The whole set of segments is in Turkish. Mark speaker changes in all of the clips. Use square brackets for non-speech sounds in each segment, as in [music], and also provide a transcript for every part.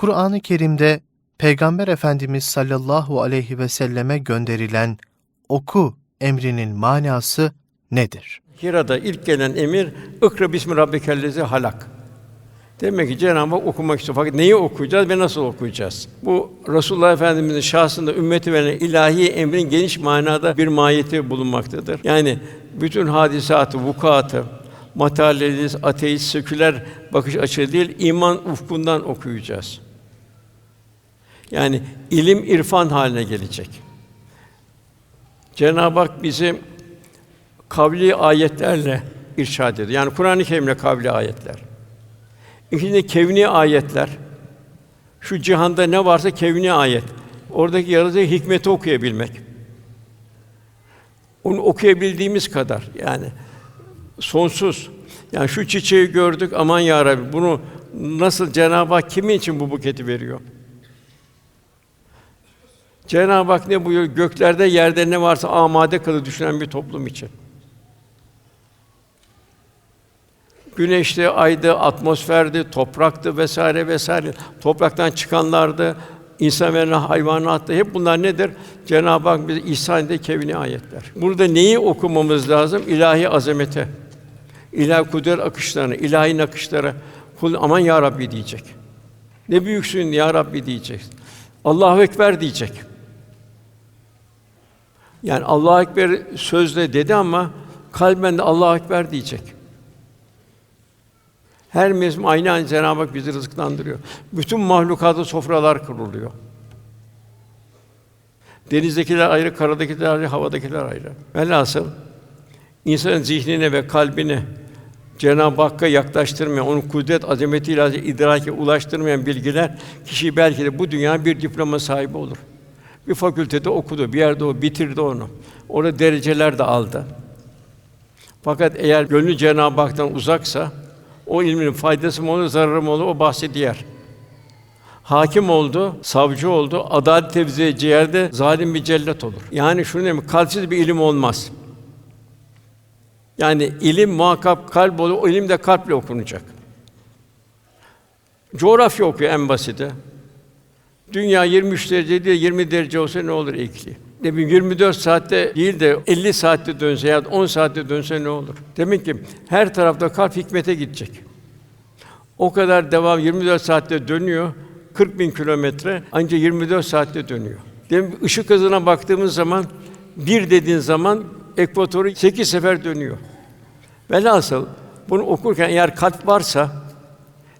Speaker 1: Kur'an-ı Kerim'de Peygamber Efendimiz sallallahu aleyhi ve selleme gönderilen oku emrinin manası nedir?
Speaker 2: Hira'da ilk gelen emir "Ikra bismi rabbikellezi halak." Demek ki Cenab-ı Hak okumak istiyor. Fakat neyi okuyacağız ve nasıl okuyacağız? Bu Resulullah Efendimizin şahsında ümmeti verilen ilahi emrin geniş manada bir mahiyeti bulunmaktadır. Yani bütün hadisatı, vukuatı, materyalist, ateist, seküler bakış açısı değil, iman ufkundan okuyacağız. Yani ilim irfan haline gelecek. Cenab-ı Hak bizi kavli ayetlerle irşad ediyor. Yani Kur'an-ı Kerim'le kavli ayetler. İkinci kevni ayetler. Şu cihanda ne varsa kevni ayet. Oradaki yaratıcı hikmeti okuyabilmek. Onu okuyabildiğimiz kadar yani sonsuz. Yani şu çiçeği gördük aman ya Rabbi bunu nasıl Cenab-ı Hak kimin için bu buketi veriyor? Cenab-ı Hak ne buyuruyor? Göklerde yerde ne varsa amade kılı düşünen bir toplum için. Güneşti, aydı, atmosferdi, topraktı vesaire vesaire. Topraktan çıkanlardı, insan ve hayvanattı. Hep bunlar nedir? Cenab-ı Hak bize ihsan ede kevni ayetler. Burada neyi okumamız lazım? İlahi azamete. İlahi kudret akışlarını, ilahi nakışlara kul aman ya Rabbi diyecek. Ne büyüksün ya Rabbi diyecek. Allahu ekber diyecek. Yani Allahu ekber sözle dedi ama kalben de Allahu ekber diyecek. Her mevsim aynı aynı Cenab-ı Hak bizi rızıklandırıyor. Bütün mahlukata sofralar kuruluyor. Denizdekiler ayrı, karadakiler ayrı, havadakiler ayrı. Velhasıl insanın zihnine ve kalbine Cenab-ı Hakk'a yaklaştırmayan, onun kudret azametiyle idrake ulaştırmayan bilgiler kişi belki de bu dünya bir diploma sahibi olur. Bir fakültede okudu, bir yerde o bitirdi onu. Orada dereceler de aldı. Fakat eğer gönlü Cenab-ı Hak'tan uzaksa o ilmin faydası mı olur, zararı mı olur o bahsi. Hakim oldu, savcı oldu, adalet tevzi edeceği yerde zalim bir cellat olur. Yani şunu demek, kalpsiz bir ilim olmaz. Yani ilim muhakkak kalp olur, o ilim de kalple okunacak. Coğrafya okuyor en basiti. Dünya 23 derece değil, 20 derece olsa ne olur ikli? Ne bileyim 24 saatte değil de 50 saatte dönse ya 10 saatte dönse ne olur? Demek ki her tarafta kalp hikmete gidecek. O kadar devam 24 saatte dönüyor. 40 bin kilometre ancak 24 saatte dönüyor. Demek ışık hızına baktığımız zaman bir dediğin zaman ekvatoru 8 sefer dönüyor. Velhasıl bunu okurken eğer kalp varsa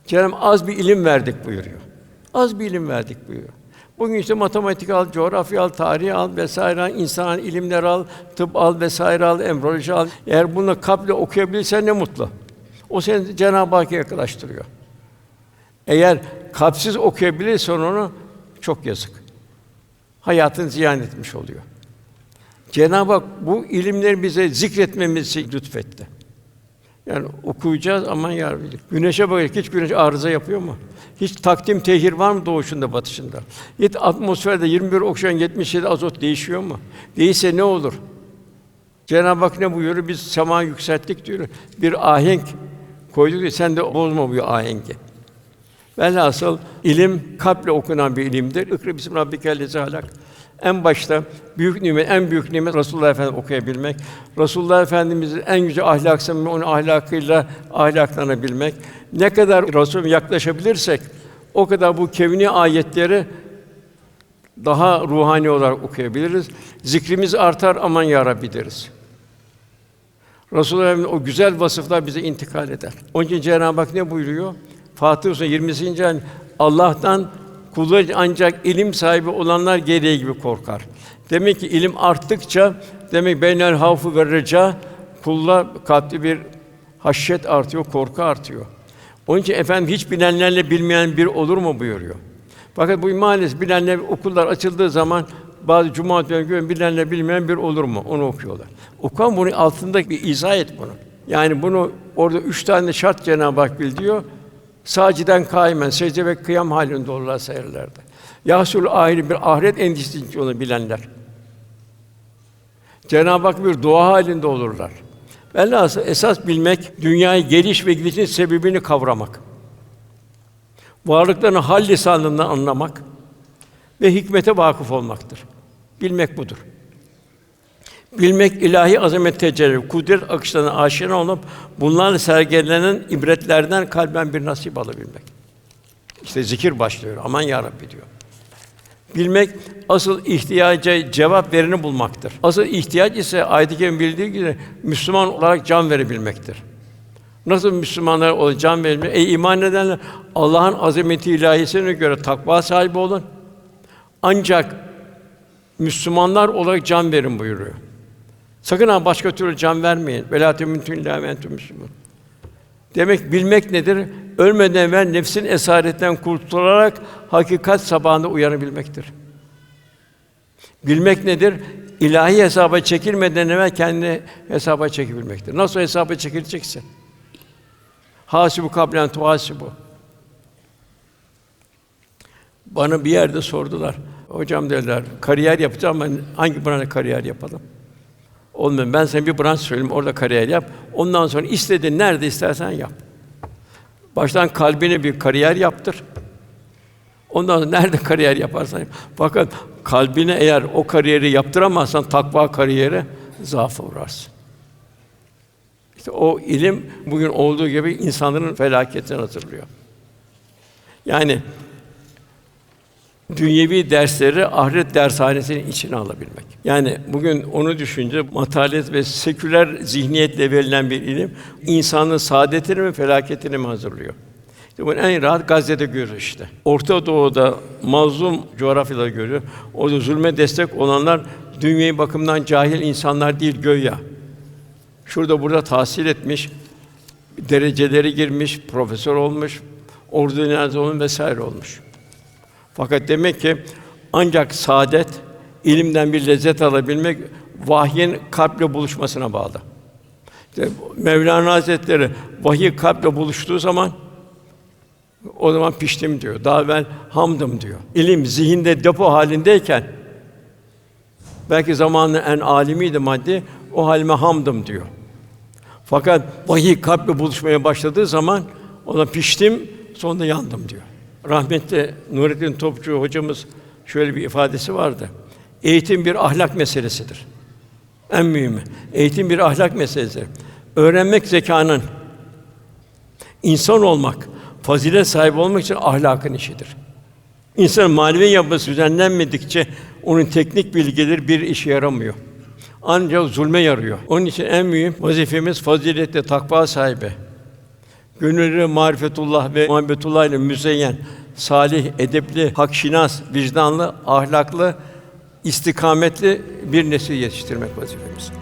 Speaker 2: Cenab-ı az bir ilim verdik buyuruyor. Az bir ilim verdik buyuruyor. Bugün işte matematik al, coğrafya al, tarih al vesaire al, insan ilimler al, tıp al vesaire al, embriyoloji al. Eğer bunu kalple okuyabilirsen ne mutlu. O seni Cenab-ı Hakk'a yaklaştırıyor. Eğer kalpsiz okuyabilirsen onu çok yazık. Hayatını ziyan etmiş oluyor. Cenab-ı Hak bu ilimleri bize zikretmemizi lütfetti. Yani okuyacağız aman ya Rabbi. Güneşe bakıyor. Hiç güneş arıza yapıyor mu? Hiç takdim tehir var mı doğuşunda batışında? Hiç atmosferde 21 oksijen 77 azot değişiyor mu? Değilse ne olur? Cenab-ı Hak ne buyuruyor? Biz sema yükselttik diyor. Bir ahenk koyduk diyor. Sen de bozma bu ahengi. Velhasıl ilim kalple okunan bir ilimdir. İkra bismi rabbikellezi halak. En başta büyük nimet, en büyük nimet Resulullah Efendimiz okuyabilmek. Resulullah Efendimizin en güzel ahlak samimi onun ahlakıyla ahlaklanabilmek. Ne kadar Resulüne yaklaşabilirsek o kadar bu kevni ayetleri daha ruhani olarak okuyabiliriz. Zikrimiz artar aman ya Rabbi deriz. Resulullah o güzel vasıflar bize intikal eder. Onun için Cenab-ı Hak ne buyuruyor? Fatih Suresi 20. ayet Allah'tan kulları ancak ilim sahibi olanlar gereği gibi korkar. Demek ki ilim arttıkça demek beynel havfu ve reca kulla kalpte bir haşyet artıyor, korku artıyor. Onun için efendim hiç bilenlerle bilmeyen bir olur mu buyuruyor. Fakat bu maalesef bilenler okullar açıldığı zaman bazı cuma günü bilenler bilmeyen bir olur mu? Onu okuyorlar. Okuyan bunu altında bir izah et bunu. Yani bunu orada üç tane şart Cenab-ı Hak bildiriyor. Saciden kaimen, secde ve kıyam halinde olurlar seyrelerde. Yahsul ahiret bir ahiret endişesi onu bilenler. Cenab-ı Hak bir dua halinde olurlar. Velhâsıl esas bilmek dünyayı geliş ve gidişin sebebini kavramak. Varlıklarını hal lisanından anlamak ve hikmete vakıf olmaktır. Bilmek budur. Bilmek ilahi azamet tecelli, kudret akışlarına aşina olup bunlarla sergilenen ibretlerden kalben bir nasip alabilmek. İşte zikir başlıyor. Aman ya Rabbi diyor. Bilmek asıl ihtiyaca cevap vereni bulmaktır. Asıl ihtiyaç ise ayet-i bildiği gibi Müslüman olarak can verebilmektir. Nasıl Müslümanlar olarak can verebilmek? Ey iman edenler Allah'ın azameti ilahisine göre takva sahibi olun. Ancak Müslümanlar olarak can verin buyuruyor. Sakın ha başka türlü can vermeyin. Velâ temûtû illâ ve entüm müslümûn. Demek bilmek nedir? Ölmeden evvel nefsin esaretinden kurtularak hakikat sabahında uyanabilmektir. Bilmek nedir? İlahi hesaba çekilmeden evvel kendini hesaba çekebilmektir. Nasıl hesaba çekileceksin? Hasibu kablen tuhasibu. Bana bir yerde sordular. Hocam dediler, kariyer yapacağım ama hangi branşta kariyer yapalım? Olmuyor. Ben sana bir branş söyleyeyim, orada kariyer yap. Ondan sonra istediğin nerede istersen yap. Baştan kalbine bir kariyer yaptır. Ondan sonra nerede [laughs] kariyer yaparsan yap. Fakat kalbine eğer o kariyeri yaptıramazsan takva kariyeri zaafa uğrarsın. İşte o ilim bugün olduğu gibi insanların felaketini hazırlıyor. Yani dünyevi dersleri ahiret dershanesinin içine alabilmek. Yani bugün onu düşünce materyalist ve seküler zihniyetle verilen bir ilim insanın saadetini ve felaketini mi hazırlıyor? İşte bunu en rahat Gazze'de görüyoruz işte. Orta Doğu'da mazlum coğrafyada görüyor. Orada zulme destek olanlar dünyevi bakımdan cahil insanlar değil göya. Şurada burada tahsil etmiş, dereceleri girmiş, profesör olmuş, ordinal olmuş vesaire olmuş. Fakat demek ki ancak saadet, ilimden bir lezzet alabilmek vahyin kalple buluşmasına bağlı. İşte Mevlana Hazretleri vahiy kalple buluştuğu zaman o zaman piştim diyor. Daha evvel hamdım diyor. İlim zihinde depo halindeyken belki zamanın en alimiydi maddi o halime hamdım diyor. Fakat vahiy kalple buluşmaya başladığı zaman ona piştim, sonra yandım diyor. Rahmetli Nurettin Topçu hocamız şöyle bir ifadesi vardı. Eğitim bir ahlak meselesidir. En mühimi. Eğitim bir ahlak meselesidir. Öğrenmek zekanın, insan olmak, fazilet sahibi olmak için ahlakın işidir. İnsanın manevi yapısı düzenlenmedikçe onun teknik bilgileri bir işe yaramıyor. Ancak zulme yarıyor. Onun için en mühim vazifemiz faziletle takva sahibi, gönülleri marifetullah ve muhabbetullah ile müzeyyen, salih, edepli, hakşinas, vicdanlı, ahlaklı, istikametli bir nesil yetiştirmek vazifemiz.